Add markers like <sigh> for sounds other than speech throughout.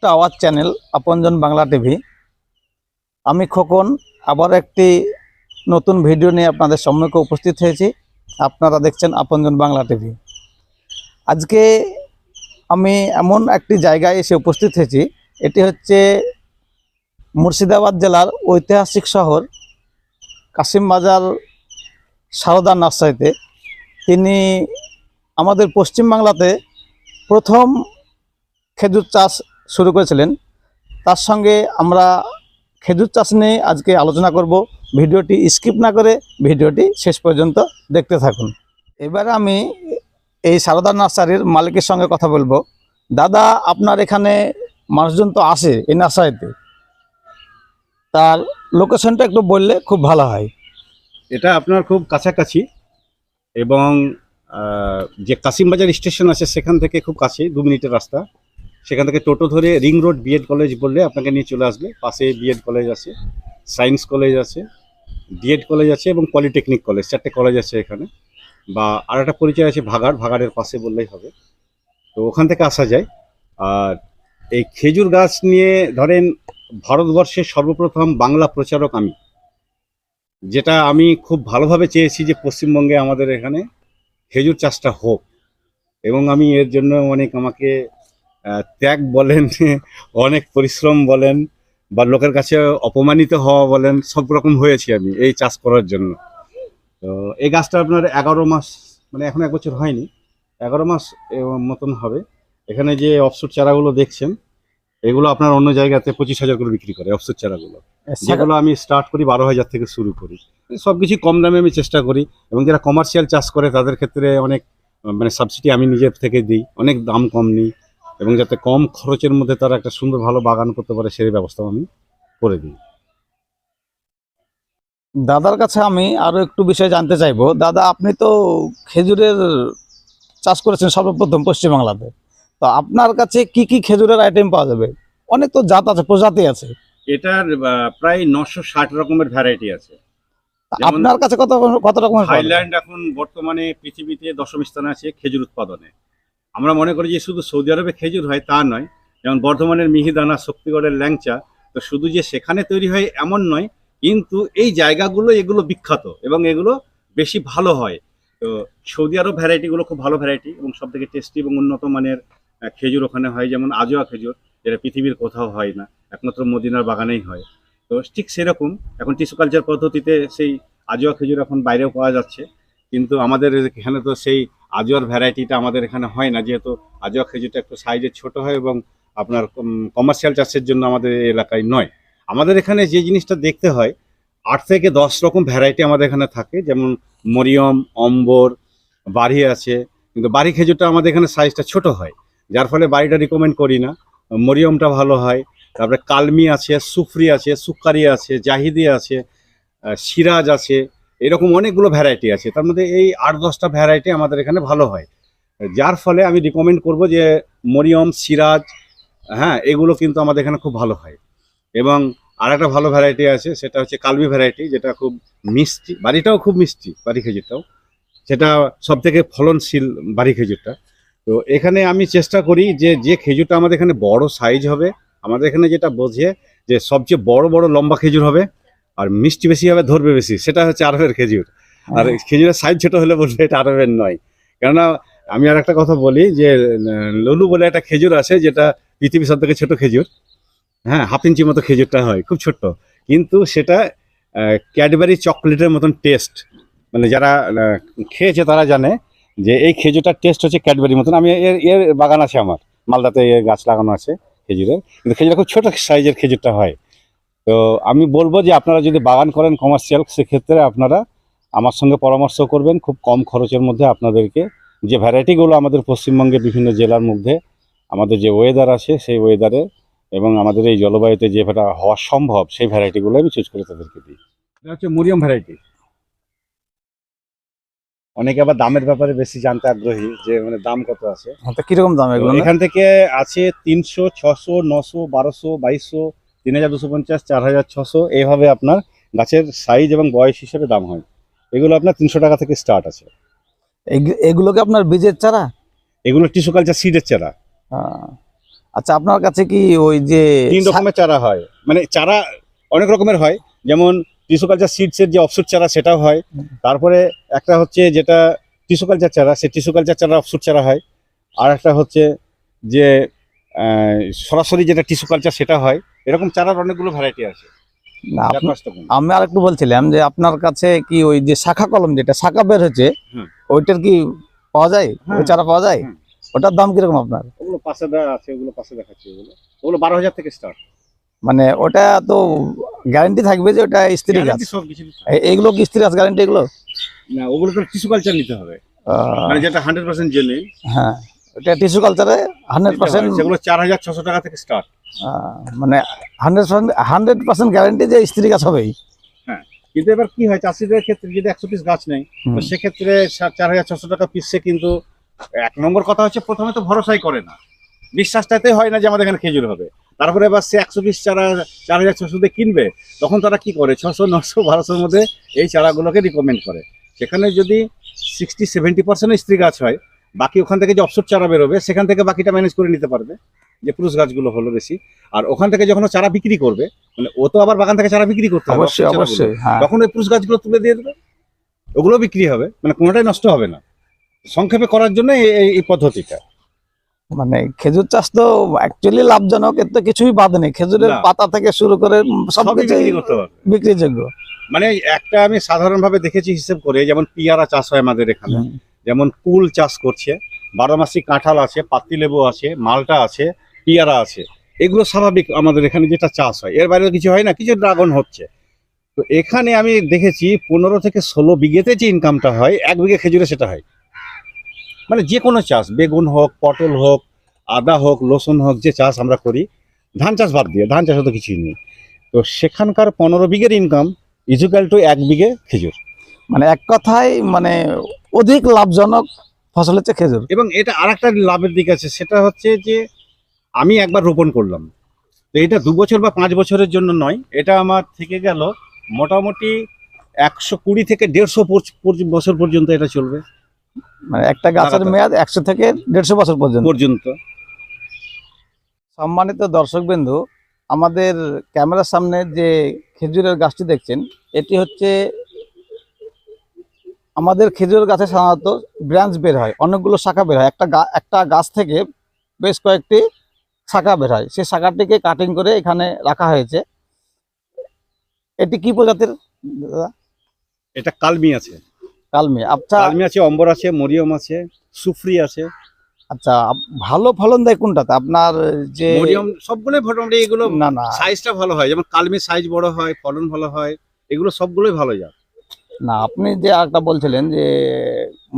Two আওয়াজ channel আপনজন Bangla TV. আমি খোকন, আবার একটি নতুন ভিডিও নিয়ে আপনাদের সম্মুখে উপস্থিত হয়েছি। আপনারা দেখছেন আপনজন বাংলা টিভি। আজকে আমি এমন একটি জায়গায় এসে উপস্থিত হয়েছি। এটি হচ্ছে মুর্শিদাবাদ জেলার ঐতিহাসিক শহর কাশিমবাজার সারদা নার্সারিতে। তিনি আমাদের পশ্চিমবাংলাতে প্রথম খেজুর চাষ শুরু করেছিলেন। তার সঙ্গে আমরা খেজুর চাষ নিয়ে আজকে আলোচনা করব। ভিডিওটি স্কিপ না করে ভিডিওটি শেষ পর্যন্ত দেখতে থাকুন। এবারে আমি এই সারদা নার্সারির মালিকের সঙ্গে কথা বলব। দাদা, আপনার এখানে মানুষজন তো আসে এই নার্সারিতে। তার লোকেশনটা একটু বললে খুব ভালো হয়। এটা আপনার খুব কাছাকাছি এবং যে কাসিমবাজার স্টেশন আছে সেখান থেকে খুব কাছে, দু মিনিটের রাস্তা। সেখান থেকে টোটো ধরে রিং রোড বিএড কলেজ বললে আপনাকে নিয়ে চলে আসবে। পাশে বিএড কলেজ আছে সায়েন্স কলেজ আছে ডিএড কলেজ আছে এবং পলিটেকনিক কলেজ চারটে কলেজ আছে এখানে। বা আর একটা পরিচয় আছে ভাগাড়, ভাগাড়ের পাশে বললেই হবে। তো ওখান থেকে আসা যায়। আর এই খেজুর গাছ নিয়ে ধরেন ভারতবর্ষের সর্বপ্রথম বাংলা প্রচারক আমি, যেটা আমি খুব ভালোভাবে চেয়েছি যে পশ্চিমবঙ্গে আমাদের এখানে খেজুর চাষটা হোক। এবং আমি এর জন্য অনেক আমাকে ত্যাগ বলেন <laughs> অনেক পরিশ্রম বলেন বা লোকের কাছে অপমানিত হওয়া বলেন সব রকম হয়েছি আমি এই চাষ করার জন্য। তো এই গাছটা আপনার এগারো মাস মানে এখন এক বছর হয়নি এগারো মাস মতন হবে। এখানে যে অফসুট চারাগুলো দেখছেন এগুলো আপনার অন্য জায়গাতে পঁচিশ হাজার করে বিক্রি করে অফসুট চারাগুলো। যেগুলো আমি স্টার্ট করি বারো হাজার থেকে শুরু করি। সব কিছু কম দামে আমি চেষ্টা করি এবং যারা কমার্শিয়াল চাষ করে তাদের ক্ষেত্রে অনেক মানে সাবসিডি আমি নিজের থেকে দিই অনেক দাম কম নিই। এবং যাতে কম খরচের মধ্যে তারা একটা সুন্দর ভালো বাগান করতে পারে সেই ব্যবস্থা আমি করে দিই। দাদার কাছে আমি আরও একটু বিষয় জানতে চাইব। দাদা আপনি তো খেজুরের চাষ করেছেন সর্বপ্রথম পশ্চিমবাংলাতে। তো আপনার কাছে কি কি খেজুরের আইটেম পাওয়া যাবে? অনেক তো জাত আছে প্রজাতি আছে। এটার প্রায় নশো ষাট রকমের ভ্যারাইটি আছে। আপনার কাছে কত কত রকমের যাবে? থাইল্যান্ড এখন বর্তমানে পৃথিবীতে দশম স্থানে আছে খেজুর উৎপাদনে। আমরা মনে করি যে শুধু সৌদি আরবে খেজুর হয়, তা নয়। যেমন বর্ধমানের মিহিদানা, শক্তিগড়ের ল্যাংচা, তো শুধু যে সেখানে তৈরি হয় এমন নয়, কিন্তু এই জায়গাগুলো এগুলো বিখ্যাত এবং এগুলো বেশি ভালো হয়। তো সৌদি আরব ভ্যারাইটিগুলো খুব ভালো ভ্যারাইটি এবং সব থেকে টেস্টি এবং উন্নত মানের খেজুর ওখানে হয়, যেমন আজোয়া খেজুর, যেটা পৃথিবীর কোথাও হয় না, একমাত্র মদিনার বাগানেই হয়। তো ঠিক সেরকম, এখন টিস্যু কালচার পদ্ধতিতে সেই আজোয়া খেজুর এখন বাইরেও পাওয়া যাচ্ছে, কিন্তু আমাদের এখানে তো সেই আজোয়ার ভ্যারাইটিটা আমাদের এখানে হয় না, যেহেতু আজোয়া খেজুরটা একটু সাইজে ছোট হয় এবং আপনার কমার্শিয়াল চাষের জন্য আমাদের এলাকায় নয়। আমাদের এখানে যে জিনিসটা দেখতে হয়, আট থেকে দশ রকম ভ্যারাইটি আমাদের এখানে থাকে, যেমন মরিয়ম, অম্বর, বাড়ি আছে, কিন্তু বাড়ি খেজুরটা আমাদের এখানে সাইজটা ছোট হয়, যার ফলে বাড়িটা রিকমেন্ড করি না। মরিয়মটা ভালো হয়, তারপরে কালমি আছে, সুফরি আছে, সুকারি আছে, জাহিদি আছে সিরাজ আছে এরকম অনেকগুলো ভ্যারাইটি আছে। তার মধ্যে এই আট দশটা ভ্যারাইটি আমাদের এখানে ভালো হয়। যার ফলে আমি রিকমেন্ড করব যে মরিয়ম, সিরাজ হ্যাঁ এগুলো কিন্তু আমাদের এখানে খুব ভালো হয়। এবং আর একটা ভালো ভ্যারাইটি আছে, সেটা হচ্ছে কালবি ভ্যারাইটি যেটা খুব মিষ্টি, বাড়িটাও খুব মিষ্টি বাড়ি খেজুরটাও সেটা সব থেকে ফলনশীল বাড়ি খেজুরটা তো এখানে আমি চেষ্টা করি যে যে খেজুরটা আমাদের এখানে বড় সাইজ হবে, আমাদের এখানে যেটা বোঝে যে সবচেয়ে বড় বড় লম্বা খেজুর হবে আর মিষ্টি বেশি হবে ধরবে বেশি। সেটা হচ্ছে আরবের খেজুর। আর খেজুরের সাইজ ছোট হলে বলবে এটা আরবের নয়। কেননা আমি আর একটা কথা বলি যে লুলু বলে একটা খেজুর আছে যেটা পৃথিবীর সব থেকে ছোট খেজুর। হ্যাঁ হাফ ইঞ্চি মতো খেজুরটা হয় খুব ছোট্ট। কিন্তু সেটা ক্যাডবেরি চকলেটের মতন টেস্ট। মানে যারা খেয়েছে তারা জানে যে এই খেজুরটার টেস্ট হচ্ছে ক্যাডবেরির মতন। আমি এর এর বাগান আছে আমার। মালদাতে এর গাছ লাগানো আছে খেজুরের। কিন্তু খেজুরটা খুব ছোট সাইজের খেজুরটা হয়। তো আমি বলব যে আপনারা যদি বাগান করেন কমার্শিয়াল সেক্ষেত্রে আপনারা আমার সঙ্গে পরামর্শ করবেন খুব কম খরচের মধ্যে আপনাদেরকে। যে ভ্যারাইটিগুলো আমাদের পশ্চিমবঙ্গের বিভিন্ন জেলার মধ্যে আমাদের যে ওয়েদার আছে সেই ওয়েদারে এবং আমাদের এই জলবায়ুতে যে যেটা হওয়া সম্ভব সেই ভ্যারাইটিগুলো আমি চুজ করে তাদেরকে দিই। এটা হচ্ছে মরিয়াম ভ্যারাইটি অনেকে আবার দামের ব্যাপারে বেশি জানতে আগ্রহী যে মানে দাম কত আছে। হ্যাঁ, তো কীরকম দাম এগুলো? এখান থেকে আছে তিনশো ছশো নশো বারোশো বাইশশো তিন হাজার দুশো পঞ্চাশ চার হাজার ছশো এইভাবে আপনার গাছের সাইজ এবং বয়স হিসেবে দাম হয়। এগুলো আপনার তিনশো টাকা থেকে স্টার্ট আছে। এগ- এগুলো কি আপনার বীজের চারা? এগুলো টিস্যু কালচার সিডের চারা। আচ্ছা আপনার কাছে কি ওই যে তিন রকমের চারা হয়। মানে চারা অনেক রকমের হয়। যেমন টিস্যু কালচার সিডসের যে অফসুট চারা সেটাও হয়। তারপরে একটা হচ্ছে যেটা টিস্যু কালচার চারা সে টিস্যু কালচার চারা অফসুট চারা হয়। আর একটা হচ্ছে যে সরাসরি যেটা টিস্যু কালচার সেটা হয়। এরকম চারার অনেকগুলো ভ্যারাইটি আছে। না, আমি আর একটু বলছিলাম যে আপনার কাছে কি ওই যে শাখা কলম যেটা শাখা বের হচ্ছে ওইটার কি পাওয়া যায়? ওই হ্যাঁ। চারা পাওয়া যায়? ওটার দাম কীরকম আপনার? ওগুলো পাশে আছে ওগুলো পাশে দেখাচ্ছি ওগুলো। ওগুলো বারো হাজার থেকে স্টার্ট মানে ওটা তো গ্যারান্টি থাকবে যে ওটা স্ত্রী গাছ সব কিছু এ- এগুলো কি স্ত্রী গাছ গ্যারান্টি এগুলো? না ওগুলো তো টিস্যু কালচার নিতে হবে। মানে যেটা হান্ড্রেড পার্সেন্ট জেনুইন হ্যাঁ ওটা টিস্যু কালচারে হান্ড্রেড পার্সেন্ট সেগুলো চার হাজার ছশো টাকা থেকে স্টার্ট মানে হান্ড্রেড হান্ড্রেড পার্সেন্ট গ্যারান্টি যে স্ত্রী গাছ হবেই। কিন্তু এবার কি হয় চাষিদের ক্ষেত্রে যদি একশো পিস গাছ নেই তো সেক্ষেত্রে চার হাজার ছশো টাকা পিসে কিন্তু এক নম্বর কথা হচ্ছে প্রথমে তো ভরসাই করে না। বিশ্বাসটাতে হয় না যে আমাদের এখানে খেজুর হবে। তারপরে এবার সে একশো পিস চারা চার হাজার ছশো দিয়ে কিনবে তখন তারা কি করে? ছশো নশো বারোশোর মধ্যে এই চারাগুলোকে রিকমেন্ড করে। সেখানে যদি সিক্সটি সেভেন্টি পার্সেন্ট স্ত্রী গাছ হয় বাকি ওখান থেকে যে অপসর চারা বেরোবে সেখান থেকে বাকিটা ম্যানেজ করে নিতে পারবে। যে পুরুষ গাছগুলো হলো বেশি। আর ওখান থেকে যখন চারা বিক্রি করবে মানে ও তো আবার বাগান থেকে চারা বিক্রি করতে হবে অবশ্যই অবশ্যই হ্যাঁ। তখন ওই পুরুষ গাছগুলো তুলে দিয়ে দেবে ওগুলো বিক্রি হবে মানে কোনোটাই নষ্ট হবে না। সংক্ষেপে করার জন্য এই- পদ্ধতিটা। মানে খেজুর চাষ তো অ্যাকচুয়ালি লাভজনক এর তো কিছুই বাদ নেই। খেজুরের পাতা থেকে শুরু করে সব বিক্রিযোগ্য। মানে একটা আমি সাধারণভাবে দেখেছি হিসেব করে যেমন পিয়ারা চাষ হয় আমাদের এখানে যেমন কুল চাষ করছে বারোমাসি কাঁঠাল আছে পাতিলেবু আছে মালটা আছে পিয়ারা আছে। এগুলো স্বাভাবিক আমাদের এখানে যেটা চাষ হয়। এর বাইরে কিছু হয় না কিছু ড্রাগন হচ্ছে। তো এখানে আমি দেখেছি পনেরো থেকে ষোলো বিঘেতে যে ইনকামটা হয় এক বিঘে খেজুরে সেটা হয়। মানে যে কোনো চাষ বেগুন হোক পটল হোক আদা হোক লসুন হোক যে চাষ আমরা করি ধান চাষ বাদ দিয়ে ধান চাষে তো কিছুই নেই। তো সেখানকার পনেরো বিঘের ইনকাম ইজুকাল টু এক বিঘে খেজুর। মানে এক কথায় মানে অধিক লাভজনক ফসল হচ্ছে খেজুর। এবং এটা আর একটা লাভের দিক আছে সেটা হচ্ছে যে আমি একবার রোপণ করলাম। তো এটা দু বছর বা পাঁচ বছরের জন্য নয় এটা আমার থেকে গেল মোটামুটি একশো কুড়ি থেকে দেড়শো বছর পর্যন্ত এটা চলবে। মানে একটা গাছের মেয়াদ একশো থেকে দেড়শো বছর পর্যন্ত। পর্যন্ত। সম্মানিত দর্শকবৃন্দু আমাদের ক্যামেরার সামনে যে খেজুরের গাছটি দেখছেন এটি হচ্ছে আমাদের খেজুর গাছে সাধারণত ব্রাঞ্চ বের হয় অনেকগুলো শাখা বের হয়। একটা গা- একটা গাছ থেকে বেশ কয়েকটি শাখা বের হয়। সেই শাখাটিকে কাটিং করে এখানে রাখা হয়েছে। এটি কি প্রজাতির? এটা কালমি আছে। কালমি। আচ্ছা কালমি আছে অম্বর আছে মরিয়ম আছে সুফরি আছে। আচ্ছা ভালো ফলন দেয় কোনটাতে? আপনার যে মরিয়ম সবগুলোই মোটামুটি এগুলো না না। সাইজটা ভালো হয়। যেমন কালমির সাইজ বড় হয় ফলন ভালো হয় এগুলো সবগুলোই ভালো যায়। না আপনি যে একটা বলছিলেন যে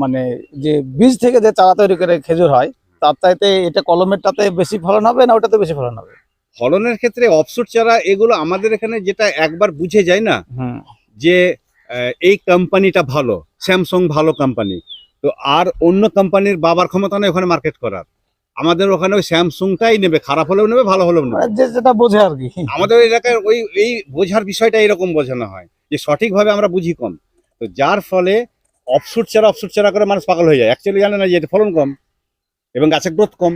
মানে যে বীজ থেকে যে চারা তৈরি করে খেজুর হয় তার চাইতে এটা কলমেরটাতে বেশি ফলন হবে না ওটাতে বেশি ফলন হবে? ফলনের ক্ষেত্রে অফসুট চারা এগুলো আমাদের এখানে যেটা একবার বুঝে যায় না যে এই কোম্পানিটা ভালো স্যামসং ভালো কোম্পানি তো আর অন্য কোম্পানির বাবার ক্ষমতা নেই ওখানে মার্কেট করার। আমাদের ওখানে ওই স্যামসংটাই নেবে খারাপ হলেও নেবে ভালো হলেও নেবে। মানে যে যেটা বোঝে আর কি। আমাদের এলাকায় ওই এই বোঝার বিষয়টা এরকম বোঝানো হয় যে সঠিকভাবে আমরা বুঝি কম। তো যার ফলে অফসুট চারা অফসুট চারা করে মানুষ পাগল হয়ে যায়। অ্যাকচুয়ালি জানে না যে এটা ফলন কম। এবং গাছের গ্রোথ কম।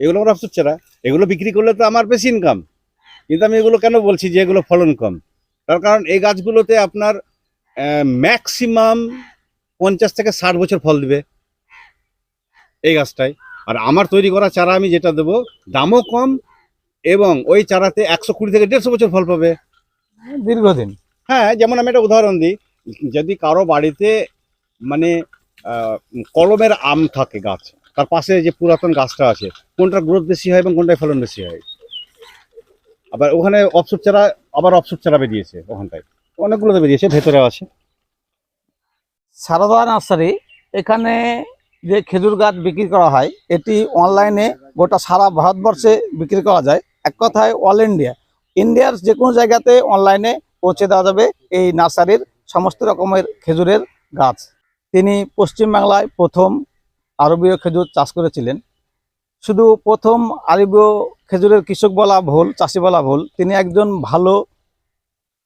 এগুলো আমার চারা এগুলো বিক্রি করলে তো আমার বেশি ইনকাম কিন্তু আমি এগুলো কেন বলছি যে এগুলো ফলন কম? তার কারণ এই গাছগুলোতে আপনার ম্যাক্সিমাম পঞ্চাশ থেকে ষাট বছর ফল দিবে এই গাছটায়। আর আমার তৈরি করা চারা আমি যেটা দেবো দামও কম এবং ওই চারাতে একশো কুড়ি থেকে দেড়শো বছর ফল পাবে। দীর্ঘদিন। হ্যাঁ যেমন আমি একটা উদাহরণ দিই যদি কারও বাড়িতে মানে কলমের আম থাকে গাছ তার পাশে যে পুরাতন গাছটা আছে, কোনটার গ্রোথ বেশি হয় এবং কোনটায় ফলন বেশি হয়? আবার ওখানে অপসুট চারা, আবার অপসুট চারা বেরিয়েছে ওখানটায়। অনেকগুলোতে বেরিয়েছে ভেতরে আছে। সারদা নার্সারি, এখানে যে খেজুর গাছ বিক্রি করা হয়, এটি অনলাইনে গোটা সারা ভারতবর্ষে বিক্রি করা যায়। এক কথায় অল ইন্ডিয়া ইন্ডিয়ার যে কোনো জায়গাতে অনলাইনে পৌঁছে দেওয়া যাবে এই নার্সারির সমস্ত রকমের খেজুরের গাছ। তিনি পশ্চিমবাংলায় প্রথম আরবীয় খেজুর চাষ করেছিলেন। শুধু প্রথম আরবীয় খেজুরের কৃষক বলা ভুল, চাষি বলা ভুল, তিনি একজন ভালো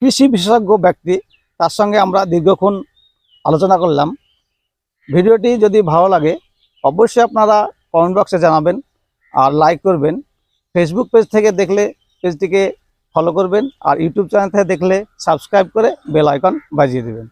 কৃষি বিশেষজ্ঞ ব্যক্তি। তার সঙ্গে আমরা দীর্ঘক্ষণ আলোচনা করলাম। ভিডিওটি যদি ভালো লাগে, অবশ্যই আপনারা কমেন্ট বক্সে জানাবেন আর লাইক করবেন। ফেসবুক পেজ থেকে দেখলে পেজটিকে ফলো করবেন আর ইউটিউব চ্যানেল থেকে দেখলে সাবস্ক্রাইব করে বেল আইকন বাজিয়ে দেবেন।